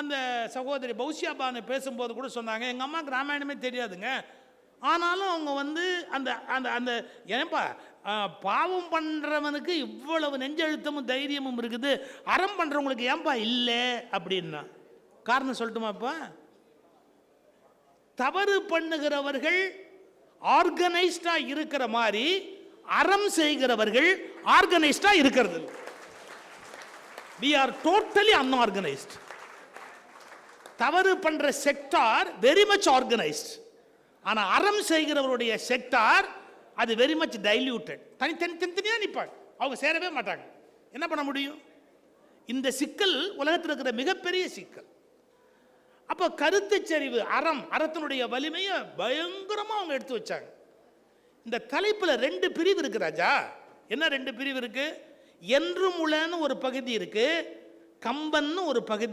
அந்த சகோதரி பௌசியா பானு பேசும்போது கூட சொன்னாங்க எங்கள் அம்மாவுக்கு ராமாயணமே தெரியாதுங்க. ஆனாலும் அவங்க வந்து அந்த அந்த அந்த ஏன்பா பாவம் பண்ணுறவனுக்கு இவ்வளவு நெஞ்செழுத்தமும் தைரியமும் இருக்குது. அறம் பண்ணுறவங்களுக்கு ஏன்பா இல்லை? அப்படின்னா. காரணம் சொல்லட்டுமாப்பா தவறு பண்ணுகிறவர்கள் ஆர்கனைஸ்டாக இருக்கிற மாதிரி அறம் செய்கிறவர்கள் ஆர்கனைஸ்டாக இருக்கிறது. வி ஆர் டோட்டலி அன்ஆர்கனைஸ்ட் தவறு பண்ற செக்டார் வெரி மச் ஆர்கனைஸ்ட் ஆனா அறம் செய்கிறவருடைய செக்டார் அது வெரி மச் டைல்யூட்டட் தனி தனி தனித்தனியாக நிற்பாங்க அவங்க சேரவே மாட்டாங்க. என்ன பண்ண முடியும்? இந்த சிக்கல் உலகத்தில் இருக்கிற மிகப்பெரிய சிக்கல். அப்போ கருத்து செறிவு அறம் அறத்தினுடைய வலிமையை பயங்கரமாக அவங்க எடுத்து வச்சாங்க. இந்த தலைப்பில் ரெண்டு பிரிவு இருக்கு ராஜா. என்ன ரெண்டு பிரிவு இருக்கு? என்றும் உளன்னு ஒரு பகுதி இருக்கு கம்பன்னு ஒரு பகுதி